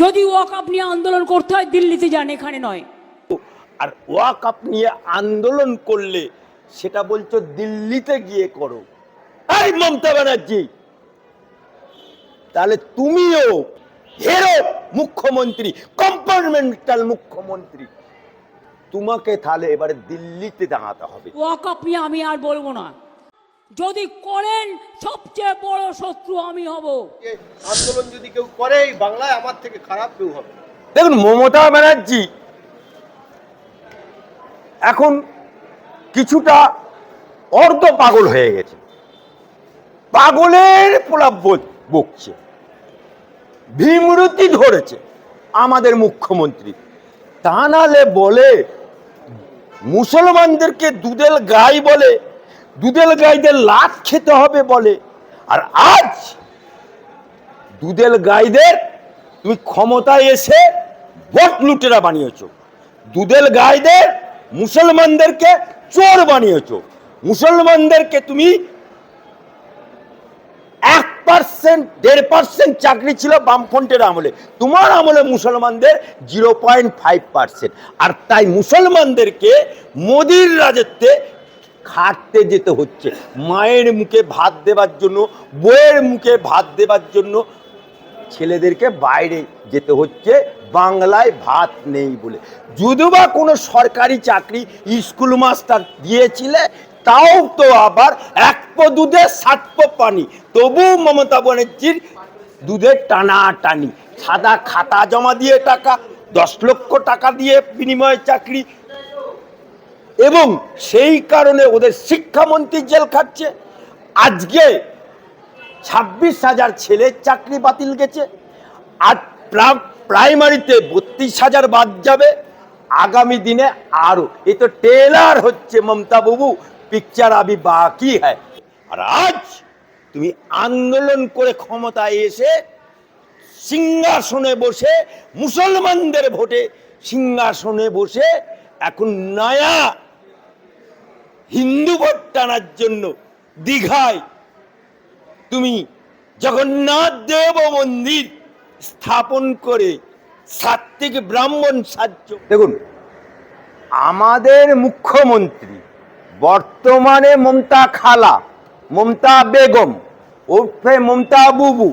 যদি ওয়াকআপ নিয়ে আন্দোলন করতে হয় দিল্লিতে যান এখানে নয়। আর ওয়াকআপ নিয়ে আন্দোলন করলে সেটা বলছো দিল্লিতে গিয়ে করো। এই মমতা ব্যানার্জি তাহলে তুমিও হেরো মুখ্যমন্ত্রী কম্পার্টমেন্টাল মুখ্যমন্ত্রী। তোমাকে তাহলে এবারে দিল্লিতে দাঁড়াতে হবে। ওয়াকআপ নিয়ে আমি আর বলব না। যদি করেন সবচেয়ে বড় শত্রু আমি হব। আন্দোলন যদি কেউ করে এই বাংলায় আমার থেকে খারাপ কেউ হবে দেখুন মমতা ব্যানার্জি এখন কিছুটা অর্ধ পাগল হয়ে গেছে। পাগলের প্রলাপ বল- বকছে। ভীমরতি ধরেছে আমাদের মুখ্যমন্ত্রী। তা নালে বলে মুসলমানদেরকে দুধেল গাই বলে দুধেল গাইদের লাত খেতে হবে বলে। আর আজ দুধেল গাইদের তুমি ক্ষমতায় এসে ভোট লুটেরা বানিয়েছো। দুধেল গাইদের মুসলমানদেরকে চোর বানিয়েছো। মুসলমানদেরকে তুমি এক পার্সেন্ট দেড় পার্সেন্ট চাকরি ছিল বামফ্রন্টের আমলে। তোমার আমলে মুসলমানদের জিরো পয়েন্ট ফাইভ পার্সেন্ট আর তাই মুসলমানদেরকে মোদির রাজত্বে খাটতে যেতে হচ্ছে। মায়ের মুখে ভাত দেবার জন্য বইয়ের মুখে ভাত দেবার জন্য ছেলেদেরকে বাইরে যেতে হচ্ছে। বাংলায় ভাত নেই বলে। যদি বা কোনো সরকারি চাকরি স্কুল মাস্টার দিয়েছিলে, তাও তো আবার এক পো দুধে, সাত পো পানি। তবু মমতা ব্যানার্জির দুধের টানা টানি সাদা খাতা জমা দিয়ে টাকা, দশ লক্ষ টাকা দিয়ে বিনিময়ে চাকরি এবং সেই কারণে ওদের শিক্ষামন্ত্রী জেল খাচ্ছে। আজকে ছাব্বিশ হাজার ছেলের চাকরি বাতিল গেছে, আর প্রা- প্রাইমারিতে বত্রিশ হাজার বাদ যাবে। আগামী দিনে আরও। এ তো টেলার হচ্ছে মমতা বাবু পিকচার আবি বাকি হ্যায়। আর আজ তুমি আন্দোলন করে ক্ষমতায় এসে সিংহাসনে বসে, মুসলমানদের ভোটে সিংহাসনে বসে এখন নয়া হিন্দু ভোট টানার জন্য দীঘায় তুমি জগন্নাথ দেব মন্দির স্থাপন করে সাত্বিক ব্রাহ্মণ সাহায্য দেখুন, আমাদের মুখ্যমন্ত্রী, বর্তমানে মমতা খালা, মমতা বেগম, ওরফে মমতা বুবু,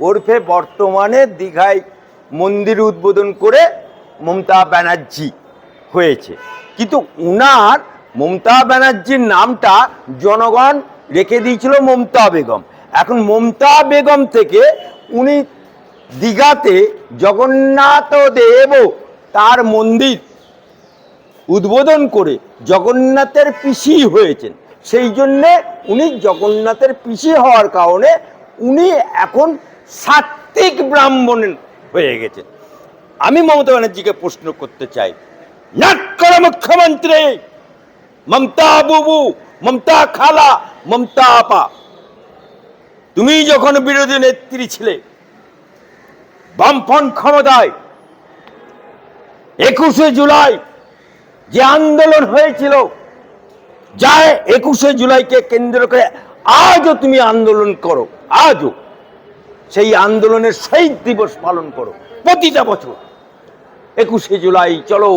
ওরফে বর্তমানে দীঘায় মন্দির উদ্বোধন করে মমতা ব্যানার্জি হয়েছে। কিন্তু উনার মমতা ব্যানার্জির নামটা জনগণ রেখে দিয়েছিল মমতা বেগম। এখন মমতা বেগম থেকে উনি দীঘাতে জগন্নাথ দেব তার মন্দির উদ্বোধন করে জগন্নাথের পিসি হয়েছেন। সেই জন্যে উনি জগন্নাথের পিসি হওয়ার কারণে উনি এখন সাত্বিক ব্রাহ্মণ হয়ে গেছেন। আমি মমতা ব্যানার্জিকে প্রশ্ন করতে চাই। নাক করো মুখ্যমন্ত্রী! মমতা বুবু, মমতা খালা, মমতা আপা। তুমি যখন বিরোধী নেত্রী ছিলে, বামফ্রন্ট ক্ষমতায়, একুশে জুলাই যে আন্দোলন হয়েছিল যা একুশে জুলাইকে কেন্দ্র করে আজও তুমি আন্দোলন করো, আজও। সেই আন্দোলনের শহীদ দিবস পালন করো, প্রতিটা বছর। একুশে জুলাই চলো,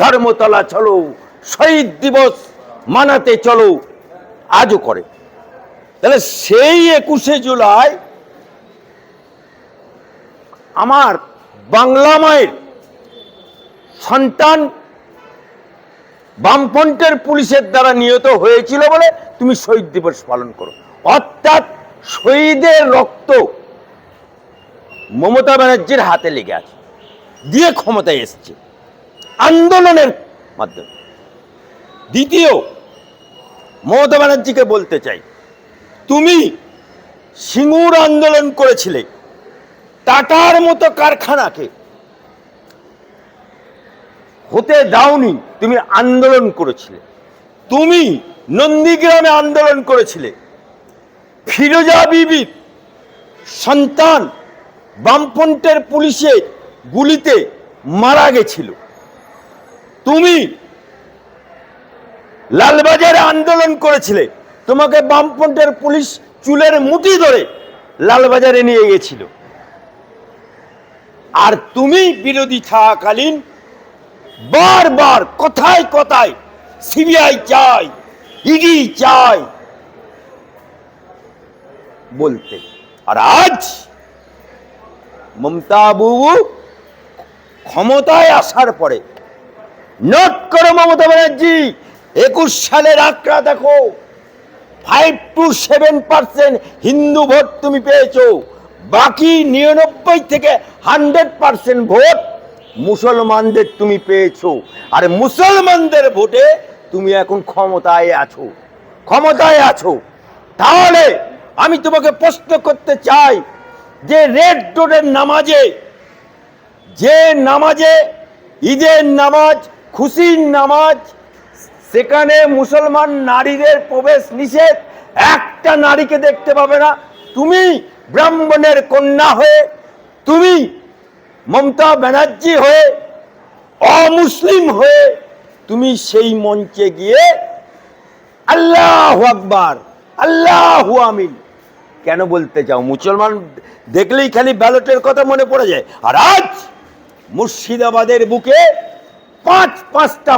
ধর্মতলা চলো শহীদ দিবস মানাতে চলো, আজও করে। তাহলে সেই একুশে জুলাই আমার বাংলা মায়ের সন্তান বামফ্রন্টের পুলিশের দ্বারা নিহত হয়েছিল বলে তুমি শহীদ দিবস পালন করো। অর্থাৎ শহীদের রক্ত মমতা ব্যানার্জির হাতে লেগে আছে, দিয়ে ক্ষমতায় এসছে আন্দোলনের মাধ্যমে। দ্বিতীয়, মমতা ব্যানার্জিকে বলতে চাই। তুমি সিঙ্গুর আন্দোলন করেছিলে, টাটার মতো কারখানাকে হতে দাওনি, তুমি আন্দোলন করেছিলে। তুমি নন্দীগ্রামে আন্দোলন করেছিলে, ফিরোজা বিবির সন্তান বামফ্রন্টের পুলিশের গুলিতে মারা গেছিল। তুমি লালবাজারে আন্দোলন করেছিলে। তোমাকে বামফ্রন্টের পুলিশ চুলের মুঠি ধরে লালবাজারে নিয়ে গেছিল। আর তুমি বিরোধী থাকাকালীন বারবার কথায় কথায় সিবিআই চাই ইডি চাই বলতে। আর আজ মমতা বাবু ক্ষমতায় আসার পরে, নোট করো মমতা ব্যানার্জি একুশ সালের আঁকড়া দেখো। ফাইভ টু সেভেন পার্সেন্ট হিন্দু ভোট তুমি পেয়েছ। বাকি নিরানব্বই থেকে হান্ড্রেড পার্সেন্ট ভোট মুসলমানদের তুমি পেয়েছ। আর মুসলমানদের ভোটে তুমি এখন ক্ষমতায় আছো। ক্ষমতায় আছো। তাহলে আমি তোমাকে প্রশ্ন করতে চাই, যে রেড রোডের নামাজে, যে নামাজে ঈদের নামাজ, খুশির নামাজ সেখানে মুসলমান নারীদের প্রবেশ নিষেধ। একটা নারীকে দেখতে পাবে না। তুমি ব্রাহ্মণের কন্যা হয়ে, তুমি মমতা ব্যানার্জি হয়ে, অমুসলিম হয়ে তুমি সেই মঞ্চে গিয়ে আল্লাহ আকবার, আল্লাহ আমিন। কেন বলতে চাও? মুসলমান দেখলেই খালি ব্যালটের কথা মনে পড়ে যায়। আর আজ মুর্শিদাবাদের বুকে পাঁচ পাঁচটা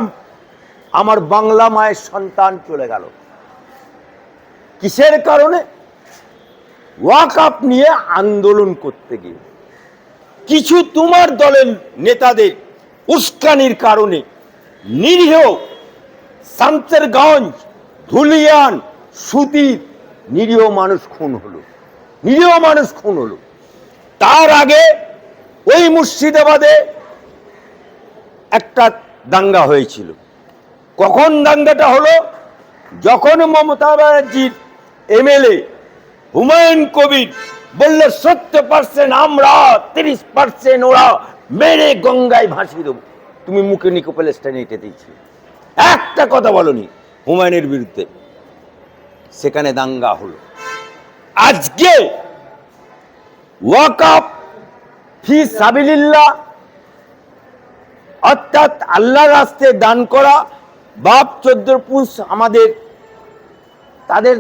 আমার বাংলা মায়ের সন্তান চলে গেল। কিসের কারণে? ওয়াক আপ নিয়ে আন্দোলন করতে গিয়ে। কিছু তোমার দলের নেতাদের উস্কানির কারণে নিরীহ শামসেরগঞ্জ ধুলিয়ান সুতির নিরীহ মানুষ খুন হলো। নিরীহ মানুষ খুন হলো। তার আগে ওই মুর্শিদাবাদে একটা দাঙ্গা হয়েছিল। কখন দাঙ্গাটা হলো? যখন মমতা ব্যানার্জির এমএলএ হুমায়ুন কবির বলল, সত্তর পার্সেন্ট আমরা, তিরিশ পার্সেন্ট ওরা, মেরে গঙ্গায় ভাসিয়ে দেবো। তুমি মুখে নিকোপেল স্ট্যান্ড এঁটে দিয়েছি একটা কথা বলনি হুমায়ুনের বিরুদ্ধে, সেখানে দাঙ্গা হলো। আজকে ওয়াকআপ ফি সাবিলিল্লাহ, অর্থাৎ আল্লাহ রাস্তে দান করা বাপ চোদ্দ পুষ আমাদের, তাদের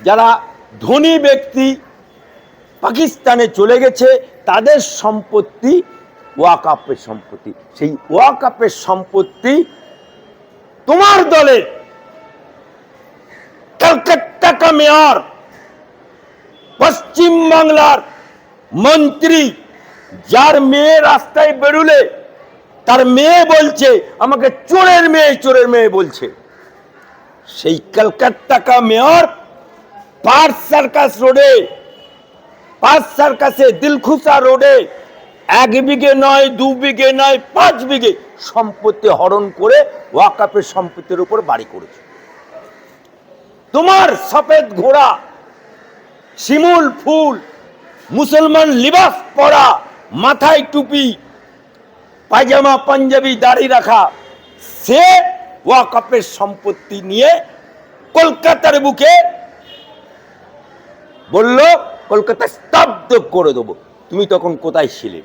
যারা ধনী ব্যক্তি পাকিস্তানে চলে গেছে, তাদের সম্পত্তি ওয়াকাপের সম্পত্তি। সেই ওয়াকাপের সম্পত্তি তোমার দলের কলকাতা কা মেয়র, পশ্চিম বাংলার মন্ত্রী, যার মেয়ে রাস্তায় বেরুলে তার মেয়ে বলছে, আমাকে চোরের মেয়ে চোরের মেয়ে বলছে। সেই কলকাতা মেয়র পার্ক সার্কাস রোডে পার্ক সার্কাসে দিলখুসা রোডে, এক বিঘে নয়, দু বিঘে নয়, পাঁচ বিঘে সম্পত্তি হরণ করে ওয়াকাপের সম্পত্তির উপর বাড়ি করেছে। তোমার সফেদ ঘোড়া, শিমুল ফুল, মুসলমান লিবাস পরা, মাথায় টুপি পায়জামা, পাঞ্জাবি দাড়ি রাখা, সে ওয়াকাপের সম্পত্তি নিয়ে কলকাতার বুকে বলল, কলকাতা স্তব্ধ করে দেবো। তুমি তখন কোথায় ছিলে?